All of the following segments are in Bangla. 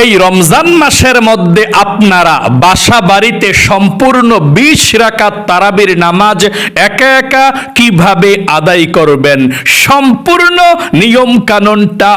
এই রমজান মাসের মধ্যে আপনারা বাসা বাড়িতে সম্পূর্ণ বিশ রাকাত তারাবির নামাজ একা একা কীভাবে আদায় করবেন? সম্পূর্ণ নিয়ম কানুনটা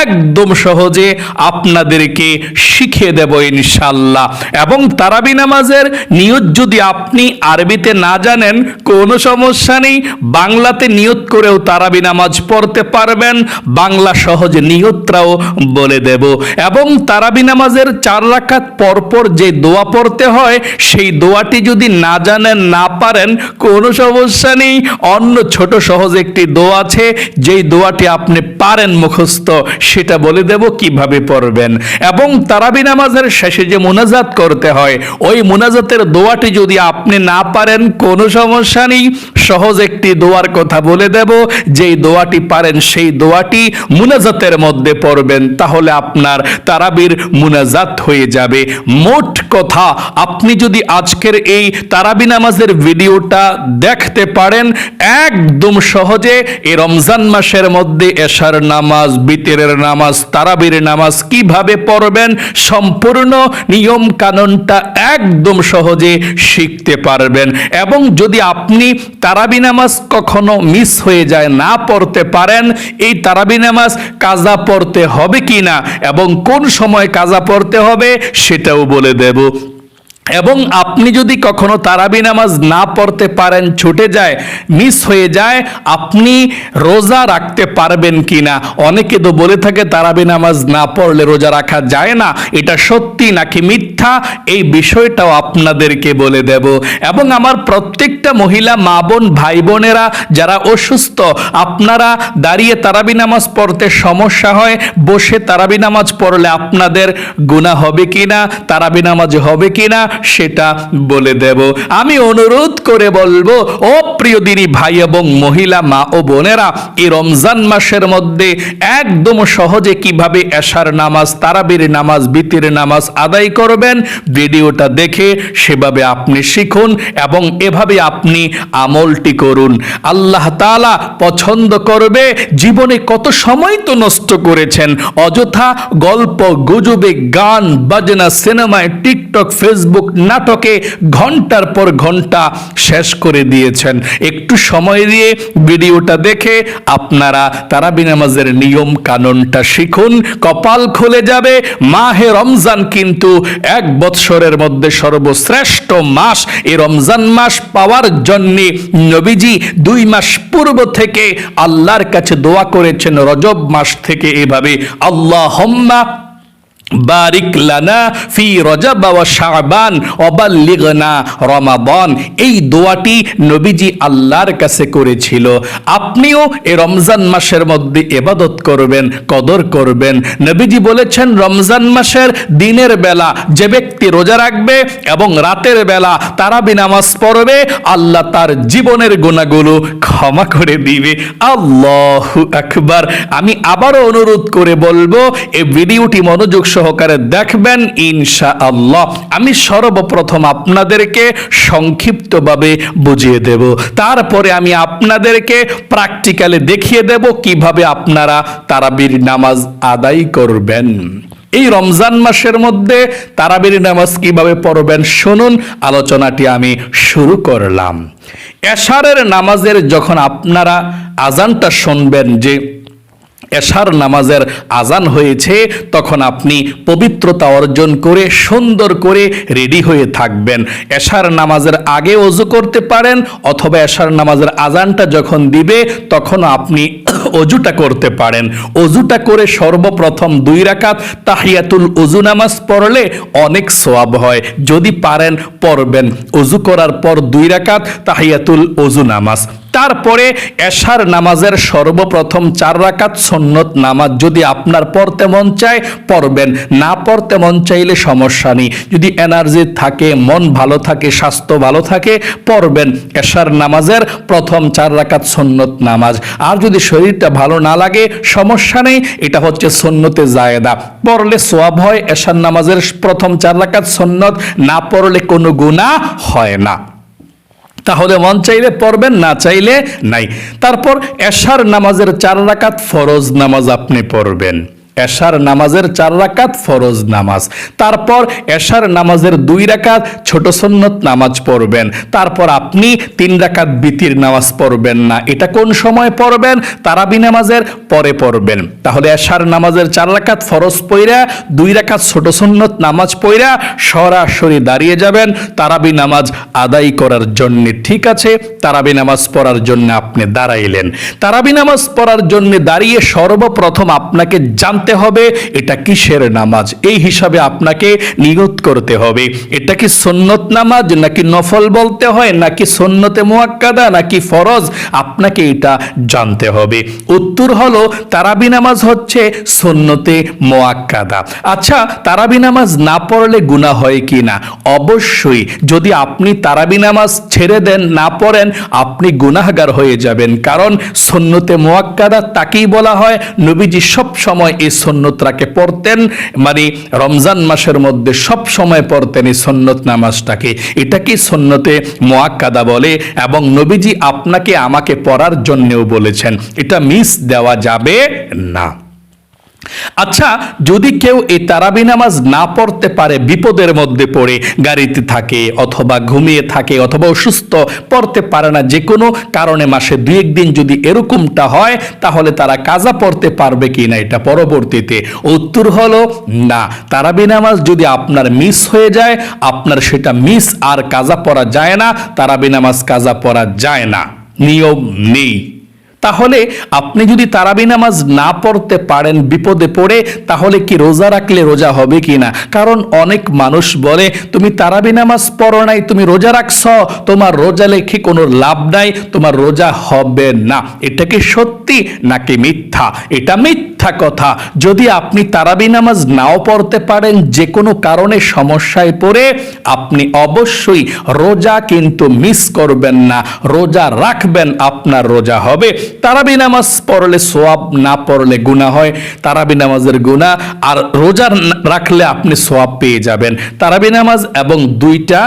একদম সহজে আপনাদেরকে শিখিয়ে দেব ইনশাল্লাহ এবং তারাবি নামাজের নিয়ত যদি আপনি আরবিতে না জানেন, কোনো সমস্যা নেই। বাংলাতে নিয়ত করেও তারাবি নামাজ পড়তে পারবেন। বাংলা সহজ নিয়তটাও বলে দেব। এবং তারাবি নামাজের চার রাকাত পরপর যে দোয়া পড়তে হয়, সেই দোয়াটি যদি না জানেন, না পারেন, কোনো সমস্যা নেই। অন্য ছোট সহজ একটি দোয়া আছে, যেই দোয়াটি আপনি পারেন মুখস্থ, সেটা বলে দেব কীভাবে পড়বেন। এবং তারাবি নামাজের শেষে যে মুনাজাত করতে হয়, ওই মোনাজাতের দোয়াটি যদি আপনি না পারেন, কোনো সমস্যা নেই। সহজ একটি দোয়ার কথা বলে দেব, যেই দোয়াটি পারেন, সেই দোয়াটি মোনাজাতের মধ্যে পড়বেন। তাহলে আপনার তারাবির মুনাজাত হয়ে যাবে। মোট কথা, আপনি যদি আজকের এই তারাবি নামাজের ভিডিওটা দেখতে পারেন, একদম সহজে এই রমজান মাসের মধ্যে এশার নামাজ, বিতেরের নামাজ, তারাবির নামাজ কীভাবে পড়বেন, সম্পূর্ণ নিয়ম কানুনটা একদম সহজে শিখতে পারবেন। এবং যদি আপনি তারাবি নামাজ কখনো মিস হয়ে যায়, না পড়তে পারেন, এই তারাবি নামাজ কাজা পড়তে হবে কি না এবং কোন সময় কাজা পড়তে হবে সেটাও বলে দেব। এবং আপনি যদি কখনো তারাবি নামাজ না পড়তে পারেন, ছুটে যায় মিস হয়ে যায়, আপনি রোজা রাখতে পারবেন কি না অনেকে তো বলে থাকে, তারাবি নামাজ না পড়লে রোজা রাখা যায় না। এটা সত্যি নাকি মিথ্যা? এই বিষয়টাও আপনাদেরকে বলে দেব। এবং আমার প্রত্যেকটা মহিলা, মা বোন, ভাই বোনেরা, যারা অসুস্থ, আপনারা দাঁড়িয়ে তারাবি নামাজ পড়তে সমস্যা হয়, বসে তারাবি নামাজ পড়লে আপনাদের গুণা হবে কিনা? তারাবি নামাজ হবে কিনা? সেটা বলে দেব। আমি অনুরোধ করে বলব, ও প্রিয় দিনী ভাই এবং মহিলা, মা ও বোনেরা এই রমজান মাসের মধ্যে একদম সহজে কীভাবে এশার নামাজ, তারাবির নামাজ, বিতির নামাজ আদায় করবেন, ভিডিওটা দেখে সেভাবে আপনি শিখুন এবং এভাবে আপনি আমলটি করুন। আল্লাহ তাআলা পছন্দ করবে, জীবনে কত সময় তো নষ্ট করেছেন, অযথা গল্প, গুজবে, গান, বাজনা, সিনেমায়, টিকটক, ফেসবুক নাটকে ঘণ্টার পর ঘণ্টা শেষ করে দিয়েছেন। একটু সময় দিয়ে ভিডিওটা দেখে আপনারা তারাবি নামাজের নিয়ম কানুনটা শিখুন। কপাল খুলে যাবে। মাহে রমজান কিন্তু এক বৎসরের মধ্যে সর্বশ্রেষ্ঠ মাস। এই রমজান মাস পাওয়ার জন্য নবীজি দুই মাস পূর্ব থেকে আল্লাহর কাছে দোয়া করেছেন, রজব মাস থেকে এভাবে আল্লাহ বারিক লানা ফি রজব ওয়া শাবান ওয়াবাল্লিগনা রমাবন। এই দোয়াটি নবীজি আল্লাহর কাছে করেছিল। আপনিও এ রমজান মাসের মধ্যে এবাদত করবেন, কদর করবেন। নবীজি বলেছেন, রমজান মাসের দিনের বেলা যে ব্যক্তি রোজা রাখবে এবং রাতের বেলা তারাবি নামাজ পড়বে, আল্লাহ তার জীবনের গুণাগুলো ক্ষমা করে দিবে। আল্লাহু আকবার। আমি আবারও অনুরোধ করে বলব, এই ভিডিওটি মনোযোগ সহকারে দেখবেন ইনশা আল্লাহ আমি সর্বপ্রথম আপনাদেরকে সংক্ষিপ্তভাবে বুঝিয়ে দেব। তারপরে আমি আপনাদেরকে প্র্যাকটিক্যালি দেখিয়ে দেব কীভাবে আপনারা তারাবির নামাজ আদায় করবেন। এই রমজান মাসের মধ্যে তারাবির নামাজ কীভাবে পড়বেন শুনুন, আলোচনাটি আমি শুরু করলাম। এশারের নামাজের যখন আপনারা আজানটা শুনবেন যে এশার নামাজের আজান হয়েছে, তখন আপনি পবিত্রতা অর্জন করে, সুন্দর করে রেডি হয়ে থাকবেন। এশার নামাজের আগে অজু করতে পারেন, অথবা এশার নামাজের আজানটা যখন দিবে, তখন আপনি অজুটা করতে পারেন। অজুটা করে সর্বপ্রথম দুই রাকাত তাহিয়াতুল অজু নামাজ পড়লে অনেক সোয়াব হয়। যদি পারেন, পড়বেন। অজু করার পর দুই রাকাত তাহিয়াতুল অজু নামাজ। তারপরে এশার নামাজের সর্বপ্রথম চার রাকাত সন্নত নামাজ যদি আপনার পড়তে মন চায়, পড়বেন। না পড়তে মন চাইলে সমস্যা নেই। যদি এনার্জি থাকে, মন ভালো থাকে, স্বাস্থ্য ভালো থাকে, পড়বেন। এশার নামাজের প্রথম চার রাকাত সন্নত নামাজ। আর যদি শরীরটা ভালো না লাগে, সমস্যা নেই, এটা হচ্ছে সন্নতে জায়েদা। পড়লে সোয়াব হয়, এশার নামাজের প্রথম চার রাকাত সন্নত, না পড়লে কোনো গুণা হয় না। তাহলে মন চাইলে পড়বেন, না চাইলে নাই। তারপর এশার নামাজের চার রাকাত ফরজ নামাজ আপনি পড়বেন। এশার নামাজের চার রাকাত ফরজ নামাজ। তারপর এশার নামাজের দুই রাকাত ছোট সন্নত নামাজ পড়বেন। তারপর আপনি তিন রাকাত বিতির নামাজ পড়বেন না। এটা কোন সময় পড়বেন? তারাবি নামাজের পরে পড়বেন। তাহলে এশার নামাজের চার রাকাত ফরজ পইরা, দুই রাকাত ছোট সন্নত নামাজ পইরা সরাসরি দাঁড়িয়ে যাবেন তারাবি নামাজ আদায় করার জন্য। ঠিক আছে, তারাবি নামাজ পড়ার জন্য আপনি দাঁড়াইলেন। তারাবি নামাজ পড়ার জন্য দাঁড়িয়ে সর্বপ্রথম আপনাকে জানতে হবে, এটা কিসের নামাজ? এই হিসাবে আপনাকে নিয়ত করতে হবে। এটা কি সন্নত নামাজ নাকি নফল বলতে হয়, নাকি সন্নতে মোয়াক্কাদা, নাকি ফরজ? আপনাকে এটা জানতে হবে। উত্তর হলো, তারাবি নামাজ হচ্ছে সন্নতে মোয়াক্কাদা। আচ্ছা তারাবি নামাজ না পড়লে গুনাহ হয় কি না? অবশ্যই, যদি আপনি তারাবি নামাজ ছেড়ে দেন, না পড়েন, আপনি গুনাহগার হয়ে যাবেন। কারণ সন্নতে মোয়াক্কাদা তাকেই বলা হয়, নবীজি সব সময় এই সন্ন্যতটাকে পড়তেন মানে রমজান মাসের মধ্যে সব সময় পড়তেন এই সন্ন্যত নামাজটাকে। এটাকে সন্ন্যতে মোয়াক্কাদা বলে? এবং নবীজি আপনাকে আমাকে পড়ার জন্যও বলেছেন। এটা মিস দেওয়া যাবে না। আচ্ছা যদি কেউ এই তারাবি নামাজ না পড়তে পারে, বিপদের মধ্যে পড়ে, গাড়িতে থাকে অথবা ঘুমিয়ে থাকে অথবা অসুস্থ, পড়তে পারে না যে কোনো কারণে মাসে দুই একদিন যদি এরকমটা হয়, তাহলে তারা কাজা পড়তে পারবে কি না এটা পরবর্তীতে। উত্তর হলো, না। তারাবি নামাজ যদি আপনার মিস হয়ে যায়, আপনার সেটা মিস আর কাজা পড়া যায় না, তারাবি নামাজ কাজা পড়া যায় না। নিয়ম নেই। তাহলে আপনি যদি তারাবি নামাজ না পড়তে পারেন, বিপদে পড়ে, তাহলে কি রোজা রাখলে রোজা হবে কি না? কারণ অনেক মানুষ বলে, তুমি তারাবি নামাজ পড়ো নাই, তুমি রোজা রাখছ, তোমার রোজা লেখে কোনো লাভ নাই, তোমার রোজা হবে না। এটা কি সত্যি নাকি মিথ্যা? এটা মিথ্যা। কথা। যদি আপনি তারাবি নামাজ নাও পড়তে পারেন, যে কোনো কারণে সমস্যায় পড়ে, আপনি অবশ্যই রোজা কিন্তু মিস করবেন না। রোজা রাখবেন, আপনার রোজা হবে। তারাবি নামাজ পড়লে সোয়াব, না পড়লে গুণা হয়। তারাবি নামাজের গুণা আর রোজা রাখলে আপনি সোয়াব পেয়ে যাবেন। তারাবি নামাজ এবং দুইটা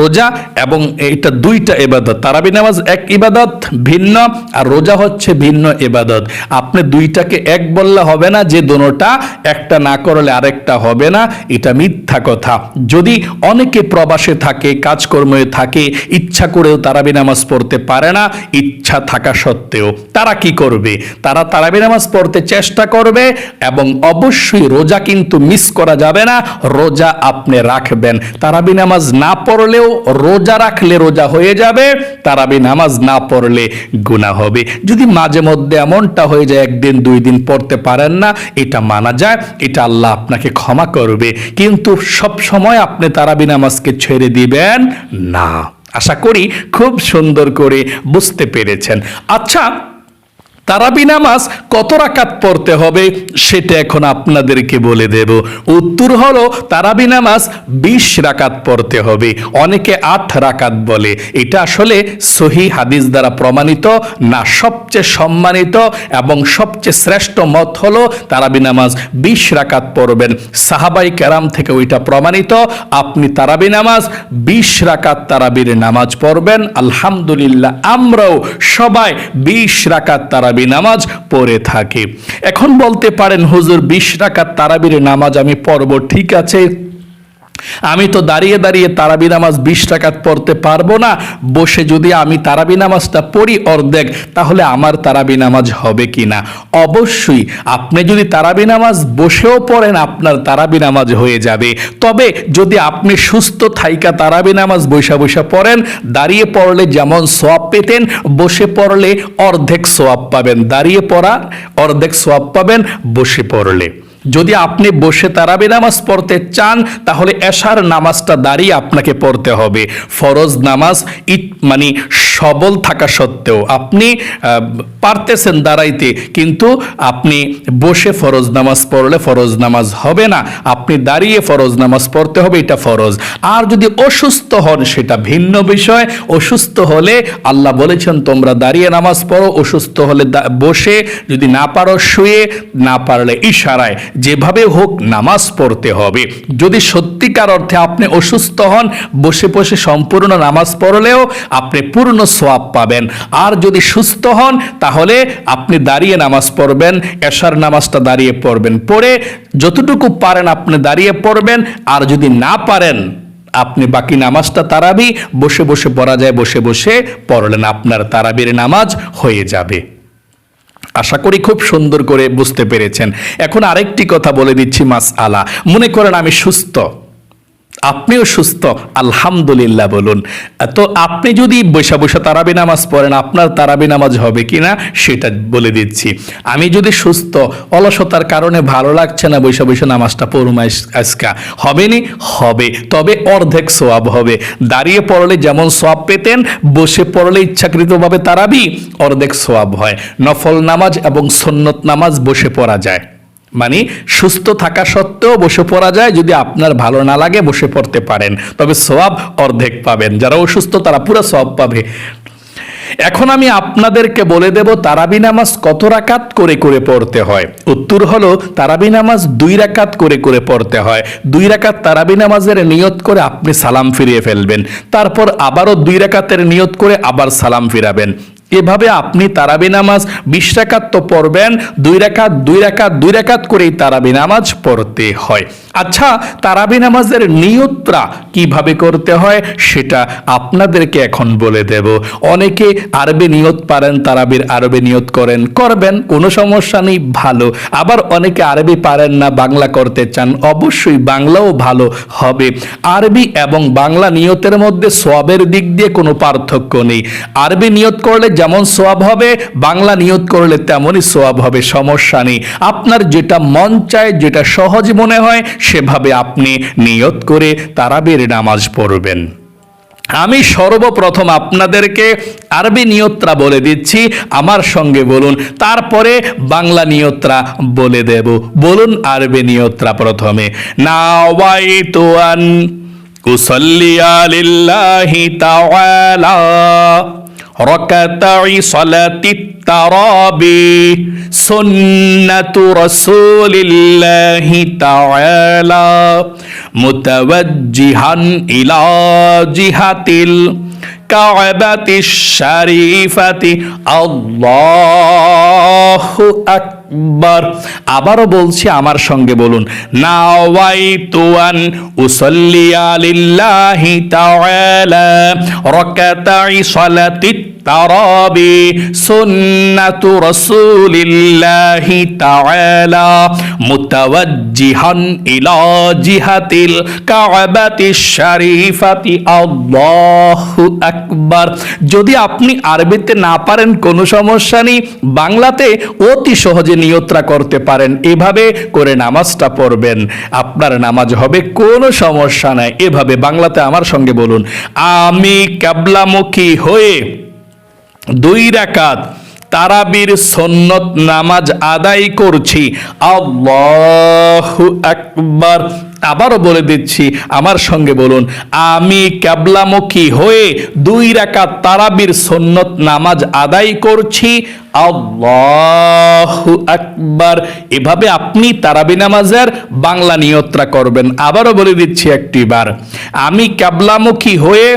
রোজা এবং এটা দুইটা এবাদত তারাবি নামাজ এক ইবাদত ভিন্ন, আর রোজা হচ্ছে ভিন্ন এবাদত আপনি দুইটাকে এক বললে হবে না, যে দোনোটা একটা না করলে আরেকটা হবে না, এটা মিথ্যা কথা। যদি অনেকে প্রবাসে থাকে, কাজকর্মে থাকে, ইচ্ছা করেও তারাবি নামাজ পড়তে পারে না, ইচ্ছা থাকা সত্ত্বেও। তারা কি করবে? তারা তারাবি নামাজ পড়তে চেষ্টা করবে এবং অবশ্যই রোজা কিন্তু মিস করা যাবে না, রোজা আপনি রাখবেন। তারাবি নামাজ না পড়লেও রোজা রাখলে রোজা হয়ে যাবে তারাবি নামাজ না পড়লে গুনাহ হবে। যদি মাঝে মধ্যে এমনটা হয়ে যায়, একদিন, দুই দিন পড়তে পারেন না, এটা মানা যায়, এটা আল্লাহ আপনাকে ক্ষমা করবে। কিন্তু সব সময় আপনি তারাবি নামাজকে ছেড়ে দিবেন না। আশা করি খুব সুন্দর করে বুঝতে পেরেছেন। আচ্ছা তারাবি নামাজ কত রাকাত পড়তে হবে সেটা এখন আপনাদেরকে বলে দেব। উত্তর হলো তারাবি নামাজ বিশ রাকাত পড়তে হবে। অনেকে আট রাকাত বলে। এটা আসলে সহি হাদিস দ্বারা প্রমাণিত না, সবচেয়ে সম্মানিত এবং সবচেয়ে শ্রেষ্ঠ মত হলো তারাবি নামাজ বিশ রাকাত পড়বেন। সাহাবাই ক্যারাম থেকে ওইটা প্রমাণিত, আপনি তারাবি নামাজ বিশ রাকাত তারাবির নামাজ পড়বেন। আলহামদুলিল্লাহ, আমরাও সবাই বিশ রাকাত তারাবি নামাজ পড়ে থাকে। এখন বলতে পারেন, হুজুর, বিশ রাকাত তারাবির নামাজ আমি পড়ব, ঠিক আছে? আমি তো দাঁড়িয়ে দাঁড়িয়ে তারাবি নামাজ বিশ টাকাত পড়তে পারব না। বসে যদি আমি তারাবি নামাজটা পড়ি অর্ধেক, তাহলে আমার তারাবি নামাজ হবে কি না অবশ্যই আপনি যদি তারাবি নামাজ বসেও পড়েন, আপনার তারাবি নামাজ হয়ে যাবে। তবে যদি আপনি সুস্থ থাইকা তারাবি নামাজ বৈশা বৈশা পড়েন, দাঁড়িয়ে পড়লে যেমন সোয়াব পেতেন, বসে পড়লে অর্ধেক সোয়াব পাবেন। দাঁড়িয়ে পড়া, অর্ধেক সোয়াব পাবেন, বসে পড়লে। যদি আপনি বসে তারাবি নামাজ পড়তে চান, তাহলে এশার নামাজটা দাঁড়িয়ে আপনাকে পড়তে হবে। ফরজ নামাজ ইট মানে সবল থাকা সত্ত্বেও আপনি পারতেছেন দাঁড়াইতে, কিন্তু আপনি বসে ফরজ নামাজ পড়লে ফরজ নামাজ হবে না। আপনি দাঁড়িয়ে ফরজ নামাজ পড়তে হবে, এটা ফরজ। আর যদি অসুস্থ হন, সেটা ভিন্ন বিষয়। অসুস্থ হলে আল্লাহ বলেছেন, তোমরা দাঁড়িয়ে নামাজ পড়ো, অসুস্থ হলে বসে যদি না পারো শুয়ে, না পারলে ইশারায়। যেভাবে হোক নামাজ পড়তে হবে। যদি সত্যিকার অর্থে আপনি অসুস্থ হন, বসে বসে সম্পূর্ণ নামাজ পড়লেও আপনি পূর্ণ সোয়াব পাবেন। আর যদি সুস্থ হন, তাহলে আপনি দাঁড়িয়ে নামাজ পড়বেন, এশার নামাজটা দাঁড়িয়ে পড়বেন। পড়ে যতটুকু পারেন আপনি দাঁড়িয়ে পড়বেন, আর যদি না পারেন, আপনি বাকি নামাজটা তারাবি, বসে বসে পড়া যায়, বসে বসে পড়লেন, আপনার তারাবির নামাজ হয়ে যাবে। আশা করি খুব সুন্দর করে বুঝতে পেরেছেন। এখন আরেকটি কথা বলে দিচ্ছি মাস আলা মনে করেন আমি সুস্থ। আপনিও সুস্থ, আলহামদুলিল্লাহ বলুন। তো আপনি যদি বৈশা বৈশা তারাবি নামাজ পড়েন, আপনার তারাবি নামাজ হবে কিনা সেটা বলে দিচ্ছি। আমি যদি সুস্থ, অলসতার কারণে ভালো লাগছে না বৈশা বৈশা নামাজটা পড়ুম আজ- আজকা। হবে নি? হবে। তবে অর্ধেক সোয়াব হবে। দাঁড়িয়ে পড়লে যেমন সোয়াব পেতেন, বসে পড়লে ইচ্ছাকৃতভাবে তারাবি, অর্ধেক সোয়াব হয়। নফল নামাজ এবং সন্নত নামাজ বসে পড়া যায়। মানে সুস্থ থাকা সত্ত্বেও বসে পড়া যায় যদি আপনার ভালো না লাগে বসে পড়তে পারেন। তবে সোয়াব অর্ধেক পাবেন। যারা অসুস্থ তারা পুরো সোয়াব পাবে। এখন আমি আপনাদেরকে বলে দেব, তারাবি নামাজ কত রাকাত করে করে পড়তে হয়? উত্তর হলো, তারাবি নামাজ দুই রাকাত করে করে পড়তে হয়। দুই রাকাত তারাবি নামাজের নিয়ত করে আপনি সালাম ফিরিয়ে ফেলবেন। তারপর আবারও দুই রাকাতের নিয়ত করে আবার সালাম ফিরাবেন। এভাবে আপনি তারাবি নামাজ বিশ রাকাত তো পড়বেন, দুই রাকাত দুই রাকাত দুই রাকাত করেই তারাবি নামাজ পড়তে হয়। আচ্ছা তারাবি নামাজের নিয়তরা কীভাবে করতে হয় সেটা আপনাদেরকে এখন বলে দেব। অনেকে আরবি নিয়ত পারেন, তারাবির আরবি নিয়ত করেন, করবেন, কোনো সমস্যা নেই, ভালো। আবার অনেকে আরবি পারেন না, বাংলা করতে চান, অবশ্যই বাংলাও ভালো হবে। আরবি এবং বাংলা নিয়তের মধ্যে সোয়াবের দিক দিয়ে কোনো পার্থক্য নেই। আরবি নিয়ত করলে যেমন সোয়াব হবে, বাংলা নিয়ত করলে তেমনই সোয়াব হবে, সমস্যা নেই। আপনার যেটা মন চায়, যেটা সহজ মনে হয় সেভাবে আপনি নিয়ত করে তারাবির নামাজ পড়বেন। আমি সর্বপ্রথম আপনাদেরকে আরবি নিয়ত্রা বলে দিচ্ছি, আমার সঙ্গে বলুন, তারপরে বাংলা নিয়ত্রা বলে দেব। বলুন আরবি নিয়ত্রা প্রথমে। নাওয়াইতু আন উসাল্লিয়া লিল্লাহি তাআলা। ركعتي صلاة الترابي سنة رسول الله تعالى متوجها إلى جهة الكعبة الشريفة الله আকবার আবারও বলছি আমার সঙ্গে বলুন। তারাবি সুন্নাতু রাসূলিল্লাহি তাআলা মুতাওয়াজ্জিহান ইলা জিহাতিল কাবাতিশ শরীফাতি। আল্লাহু আকবার। যদি আপনি আরবিতে না পারেন, কোনো সমস্যা নেই। বাংলাতে অতি সহজে নিয়ত্রা করতে পারেন। এভাবে করে নামাজটা পড়বেন। আপনার নামাজ হবে, কোনো সমস্যা নাই। এভাবে বাংলাতে আমার সঙ্গে বলুন, আমি ক্যাবলামুখী হয়ে দুই রাকাত তারাবির সন্নত নামাজ আদায় করছি। আল্লাহু আকবার। আবারও বলে দিচ্ছি, আমার সঙ্গে বলুন, আমি ক্যাবলামুখী হয়ে দুই রাকাত তারাবির সন্নত নামাজ আদায় করছি। আল্লাহু আকবার। এভাবে আপনি তারাবি নামাজের বাংলা নিয়ত্রা করবেন। আবারও বলে দিচ্ছি একটিবার আমি ক্যাবলামুখী হয়ে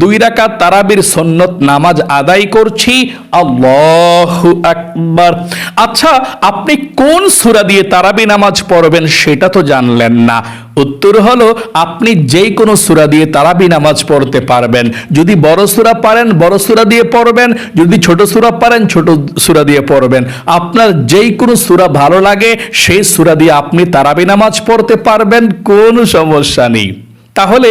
দুই রাকাত তারাবির সন্নত নামাজ আদায় করছি। আল্লাহু আকবার। আচ্ছা আপনি কোন সূরা দিয়ে তারাবি নামাজ পড়বেন সেটা তো জানলেন না। উত্তর হলো, আপনি যেই কোনো সুরা দিয়ে তারাবি নামাজ পড়তে পারবেন। যদি বড় সুরা পারেন, বড় সুরা দিয়ে পড়বেন। যদি ছোট সুরা পারেন, ছোট সুরা দিয়ে পড়বেন। আপনার যেই কোনো সুরা ভালো লাগে, সেই সুরা দিয়ে আপনি তারাবি নামাজ পড়তে পারবেন, কোনো সমস্যা নেই। তাহলে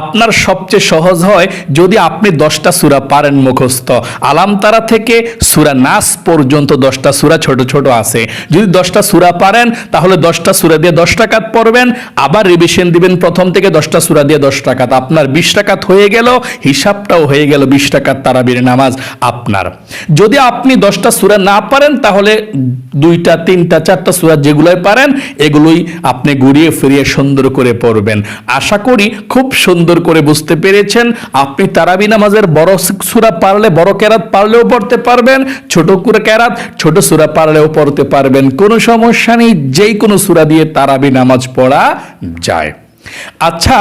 আপনার সবচেয়ে সহজ হয় যদি আপনি দশটা সুরা পারেন মুখস্থ। আলামতারা থেকে সুরা নাস পর্যন্ত দশটা সুরা ছোট ছোট আছে। যদি দশটা সুরা পারেন, তাহলে দশটা সুরা দিয়ে দশ টাকাত পড়বেন, আবার রিভিশন দিবেন প্রথম থেকে দশটা সুরা দিয়ে দশ টাকাত আপনার বিশ টাকাত হয়ে গেল, হিসাবটাও হয়ে গেল বিশ টাকার তারাবির নামাজ আপনার। যদি আপনি দশটা সুরা না পারেন, তাহলে দুইটা, তিনটা, চারটা সুরা যেগুলোই পারেন, এগুলোই আপনি ঘুরিয়ে ফিরিয়ে সুন্দর করে পড়বেন। আশা করি খুব সুন্দর করে বুঝতে পেরেছেন। আপনি তারাবি নামাজের বড় সুরা পারলে, বড় ক্যারাত পারলেও পড়তে পারবেন, ছোট ক্যারাত ছোট সুরা পারলেও পড়তে পারবেন। কোনো সমস্যা নেই যেই কোনো সুরা দিয়ে তারাবি নামাজ পড়া যায়। আচ্ছা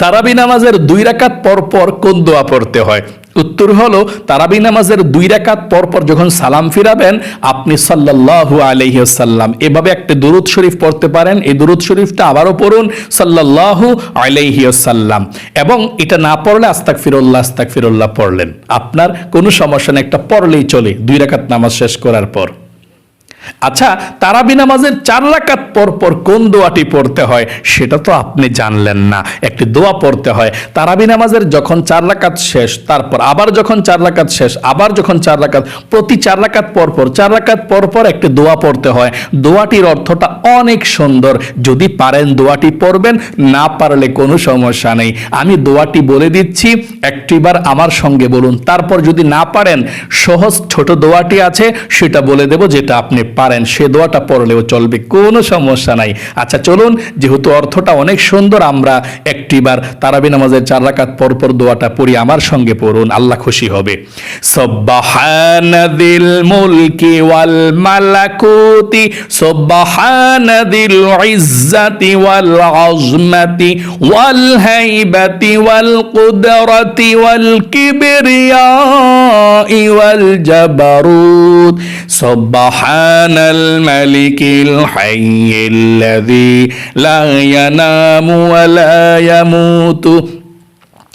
তারাবি নামাজের দুই রাকাত পর পর কোন দোয়া পড়তে হয়? উত্তর হলো, তারাবি নামাজের দুই রাকাত পর পর যখন সালাম ফিরাবেন, আপনি সাল্লাল্লাহু আলাইহি ওয়াসাল্লাম। এভাবে একটা দুরুদ শরীফ পড়তে পারেন। এই দুরুদ শরীফটা আবারও পড়ুন সাল্লাহু আলাইহি ওয়াসাল্লাম। এবং এটা না পড়লে আস্তাক ফিরুল্লাহ আস্তাক ফিরুল্লাহ পড়লেন। আপনার কোনো সমস্যা নেই, একটা পড়লেই চলে, দুই রাকাত নামাজ শেষ করার পর। আচ্ছা তারাবি নামাজের চার রাকাত পর পর কোন দোয়াটি পড়তে হয় সেটা তো আপনি জানলেন না। একটি দোয়া পড়তে হয়। তারাবি নামাজের যখন চার রাকাত শেষ, তারপর আবার যখন চার রাকাত শেষ, আবার যখন চার রাকাত, প্রতি চার রাকাত পর পর, চার রাকাত পর পর একটি দোয়া পড়তে হয়। দোয়াটির অর্থটা অনেক সুন্দর। যদি পারেন দোয়াটি পড়বেন, না পারলে কোনো সমস্যা নেই। আমি দোয়াটি বলে দিচ্ছি, একটিবার আমার সঙ্গে বলুন। তারপর যদি না পারেন, সহজ ছোট দোয়াটি আছে, সেটা বলে দেব যেটা আপনি পারেন, সে দোয়াটা পড়লেও চলবে, কোনো সমস্যা নাই। আচ্ছা চলুন, যেহেতু অর্থটা অনেক সুন্দর, আমরা একটিবার তারাবি নামাজের চার রাকাত পর পর দোয়াটা পড়ি, আমার সঙ্গে পড়ুন, আল্লাহ খুশি হবে। সব্বাহানাদিল মুলকি ওয়াল ওয়াল ওয়াল ওয়াল ওয়াল ওয়াল سبحان الملك الحي الذي لا ينام ولا يموت.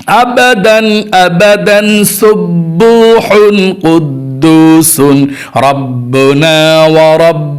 أبدا أبدا سبوح قدوس. ربنا ورب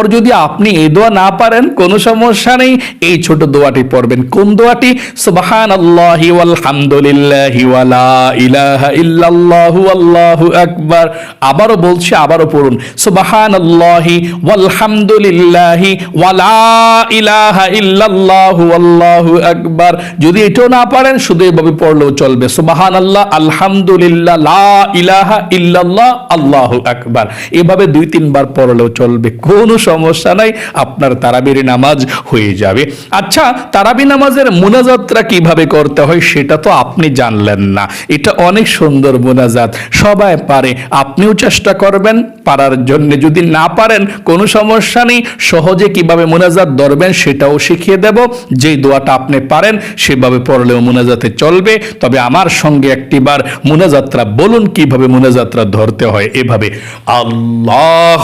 পর যদি আপনি এই দোয়া না পারেন, কোনো সমস্যা নেই। এই ছোট দোয়াটি পড়বেন। কোন দোয়াটি? ইল্লাল্লাহু আল্লাহু আবারও বলছি, আবারও পড়ুন। ইল্লাল্লাহু আল্লাহু আকবার। যদি এটাও না পারেন, শুধু এভাবে পড়লেও চলবে। সুবহানাল্লাহ, আলহামদুলিল্লাহ, লা ইলাহা ইল্লাল্লাহ, আল্লাহু আকবার। এভাবে দুই তিনবার পড়লেও চলবে। কোনো সমস্যা নাই, আপনার তারাবির নামাজ হয়ে যাবে। আচ্ছা তারাবি নামাজের মুনাজাতটা কীভাবে করতে হয় সেটা তো আপনি জানলেন না। এটা অনেক সুন্দর মুনাজাত, সবাই পারে, আপনিও চেষ্টা করবেন, পারার জন্য যদি না পারেন, কোনো সমস্যা নেই, সহজে কীভাবে মুনাজাত ধরবেন সেটাও শিখিয়ে দেব, যেই দোয়াটা আপনি পারেন সেভাবে পড়লেও মোনাজাতে চলবে। তবে আমার সঙ্গে একটিবার মুনাজাত্রা বলুন কীভাবে মুনাজাত্রা ধরতে হয় এভাবে আল্লাহ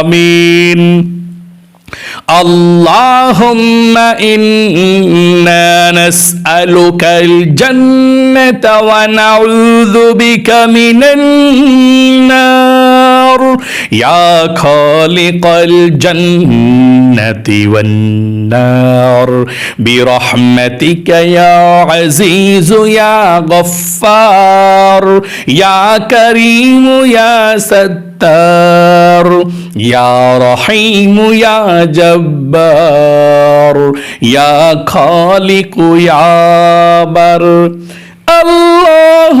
آمين. اللهم إنا نسألك الجنة ونعوذ بك من النار. يا خالق الجنة والنار. برحمتك يا عزيز يا غفار. يا كريم يا ستار. يا رحيم يا جبار. يا خالق يا بر اللهم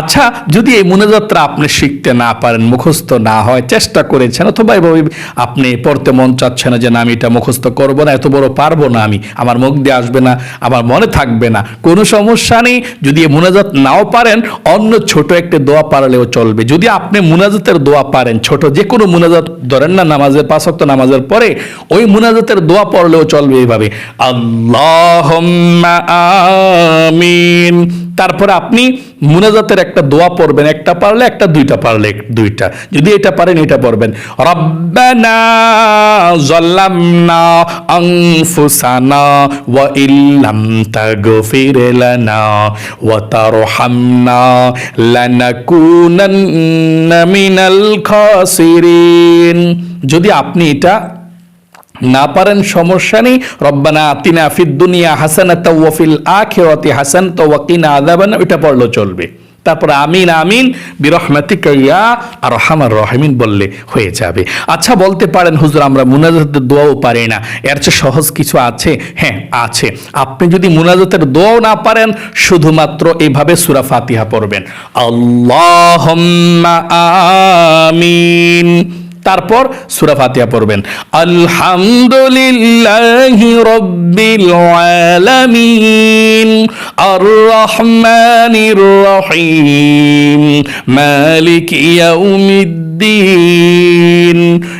আচ্ছা যদি এই মুনাজাত্রা আপনি শিখতে না পারেন, মুখস্থ না হয়, চেষ্টা করেছেন, অথবা এভাবে আপনি পড়তে মন চাচ্ছে না যে, না, আমি এটা মুখস্থ করব না, এত বড় পারব না আমি, আমার মুখ দিয়ে আসবে না, আমার মনে থাকবে না। কোনো সমস্যা নেই, যদি এই মুনাজাত নাও পারেন, অন্য ছোট একটা দোয়া পারলেও চলবে। যদি আপনি মুনাজাতের দোয়া পারেন, ছোট যে কোনো মুনাজাত, ধরেন না, নামাজের পাঁচক্ত নামাজের পরে, ওই মুনাজাতের দোয়া পড়লেও চলবে এইভাবে আল্লাহ আমিন। তারপরে আপনি মুনাজাতের একটা দোয়া পড়বেন, একটা পারলে একটা, দুইটা পারলে দুইটা। যদি এটা পারেন, এটা পড়বেন। রব্বানা জাল্লামনা আনফুসানা ওয়া ইল্লাম তাগফির লানা ওয়া তারহামনা লানাকুনান্না মিনাল খাসিরিন। যদি আপনি এটা না পারেন সমস্যা নেই। রব্বানা আতিনা ফিদ দুনিয়া হাসানাতা ওয়া ফিল আখিরাতি হাসানাতা ওয়া কিনা আযাবান। এটা পড়লেও চলবে। তারপর আমিন আমিন, বিরহমাতিকা আর রহমান রহিমিন বললে হয়ে যাবে। আচ্ছা বলতে পারেন, হুজুর, আমরা মুনাজাতের দোয়াও পারি না। এর চেয়ে সহজ কিছু আছে? হ্যাঁ আছে। আপনি যদি মুনাজাতের দোয়াও না পারেন, শুধুমাত্র এইভাবে সূরা ফাতিহা পড়বেন। আল্লাহুম্মা আমিন। তারপর সুরা ফাতিয়া পড়বেন। আলহামদুলিল্লাহি রব্বিল আলামিন আর রহমানির রহিম মালিক ইয়াউমিদ্দিন।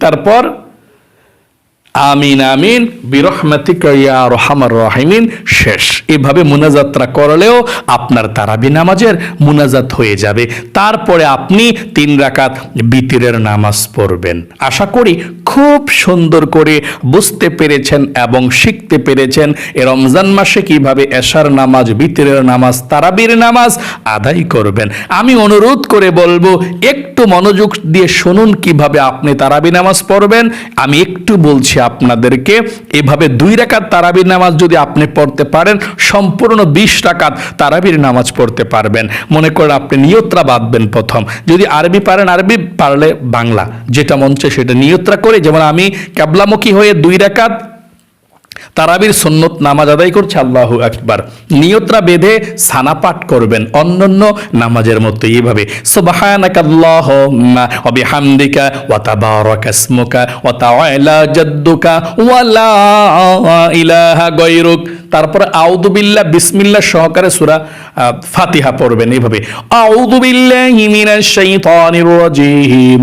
তারপর, আমিন আমিন, বিরহমাতিকা ইয়া রহমার রহিমিন, শেষ। এভাবে মুনাজাতরা করলেও আপনার তারাবি নামাজের মুনাজাত হয়ে যাবে। তারপরে আপনি তিন রাকাত বিতিরের নামাজ পড়বেন। আশা করি খুব সুন্দর করে বুঝতে পেরেছেন এবং শিখতে পেরেছেন এ রমজান মাসে কীভাবে এশার নামাজ, বিতিরের নামাজ, তারাবির নামাজ আদায় করবেন। আমি অনুরোধ করে বলব, একটু মনোযোগ দিয়ে শুনুন কীভাবে আপনি তারাবি নামাজ পড়বেন। আমি একটু বলছি আপনাদেরকে, এভাবে দুই রাকাত তারাবির নামাজ যদি আপনি পড়তে পারেন, সম্পূর্ণ বিশ রাকাত তারাবির নামাজ পড়তে পারবেন। মনে করেন আপনি নিয়ত্রা বাঁধবেন প্রথম। যদি আরবি পারেন, আরবি পারলে বাংলা। যেটা মঞ্চে সেটা নিয়ত্রা করে যেমন আমি ক্যাবলামুখী হয়ে দুই রাকাত তারাবির সন্নত নামাজ আদায় করছে, আল্লাহু আকবার। নিয়তরা বেঁধে সানা পাঠ করবেন, অন্যান্য নামাজের মতো এইভাবে। সুবহানাকা আল্লাহুম্মা ওয়া বিহামদিকা ওয়া তাবারাকা ইসমুকা ওয়া তাআলা জাদ্দুকা ওয়া লা ইলাহা গায়রুক। তারপরে আউযু বিল্লাহ, বিসমিল্লাহ সহকারে সূরা ফাতিহা পড়বেন এইভাবে। আউযু বিল্লাহি মিনাশ শাইতানির রাজিম।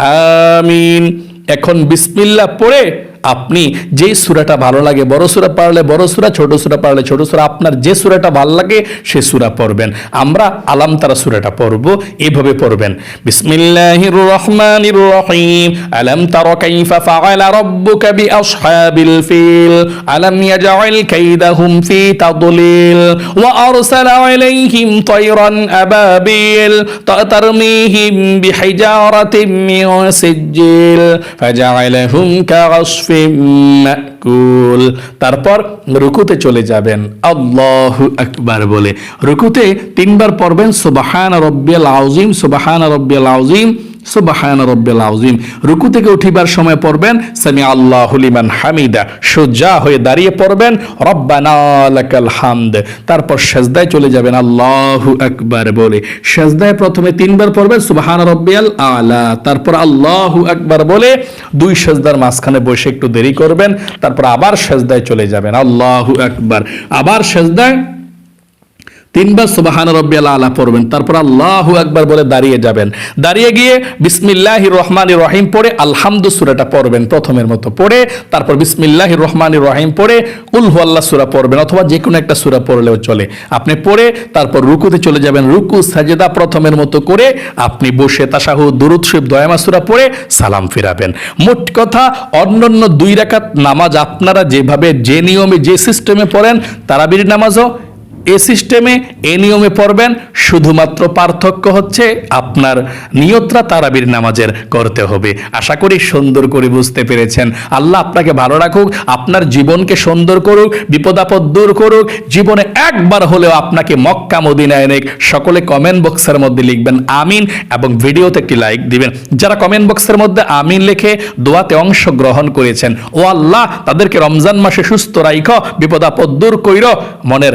আমিন। এখন বিসমিল্লা পড়ে আপনি যেই সূরাটা ভালো লাগে, বড় সূরা পারলে বড় সূরা, ছোট সূরা পারলে ছোট সূরা, আপনার যে সূরাটা ভালো লাগে সে সূরা পড়বেন। আমরা আলাম তারা সূরাটা পড়ব, এভাবে পড়বেন। বিসমিল্লাহির রহমানির রহিম, আলাম তারা কাইফা ফাআলা রাব্বুকা ফিল, আলাম ইয়াজআল কাইদাহুম ফি তাদলিল, ওয়া আরসালা আলাইহিম তায়রান আবাবিল তারমিহিম মিন ফাজআলাহুম মাকুল তারপর রুকুতে চলে যাবেন। আল্লাহ আকবার বলে। রুকুতে তিনবার পড়বেন, সুবাহান রব্বিয়াল আউজিম সুবাহান রব্বিয়াল আউজিম সুবহান রব্বিল আউজিম রুকু থেকে উঠিবার সময় পড়বেন সামি আল্লাহু লিমান হামিদা। সোজা হয়ে দাঁড়িয়ে পড়বেন, রব্বানা লাকাল হামদ। তারপর সেজদায় চলে যাবেন, আল্লাহু আকবার বলে। সেজদায় প্রথমে তিনবার পড়বেন, সুবহান রব্বিয়াল আলা। তারপর আল্লাহু আকবার বলে, দুই সেজদার মাঝখানে বসে একটু দেরি করবেন, তারপর আবার সেজদায় চলে যাবেন, আল্লাহু আকবার। আবার সেজদায় তিনবার সুবাহান রব্বিয়াল আলা পড়বেন, তারপর আল্লাহু আকবার বলে দাঁড়িয়ে যাবেন। দাঁড়িয়ে গিয়ে বিসমিল্লাহ রহমান রহিম পড়ে আলহামদু সুরাটা পড়বেন প্রথমের মতো পড়ে, তারপর বিসমিল্লাহ রহমান রহিম পড়ে উলহু আল্লাহ সুরা পড়বেন, অথবা যে কোনো একটা সুরা পড়লেও চলে। আপনি পড়ে, তারপর রুকুতে চলে যাবেন, রুকু, সাজেদা প্রথমের মতো করে আপনি বসে তাসাহু, দুরুদ শিব দয়ামা সুরা পড়ে সালাম ফিরাবেন। মোট কথা, অন্যান্য দুই রাকাত নামাজ আপনারা যেভাবে, যে নিয়মে, যে সিস্টেমে পড়েন, তারাবির নামাজও এ সিস্টেমে, এ নিয়মে পড়বেন, শুধুমাত্র পার্থক্য হচ্ছে আপনার নিয়তরা তারাবির নামাজের করতে হবে। আশা করি সুন্দর করে বুঝতে পেরেছেন। আল্লাহ আপনাকে ভালো রাখুক, আপনার জীবনকে সুন্দর করুক, বিপদাপদ দূর করুক, জীবনে একবার হলেও আপনাকে মক্কা, মদিনায় নেক সকলে কমেন্ট বক্সের মধ্যে লিখবেন, আমিন এবং ভিডিওতে একটি লাইক দিবেন। যারা কমেন্ট বক্সের মধ্যে আমিন লিখে দোয়াতে অংশগ্রহণ করেছেন, ও আল্লাহ তাদেরকে রমজান মাসে সুস্থ রাইখ, বিপদাপদ দূর কইর, মনের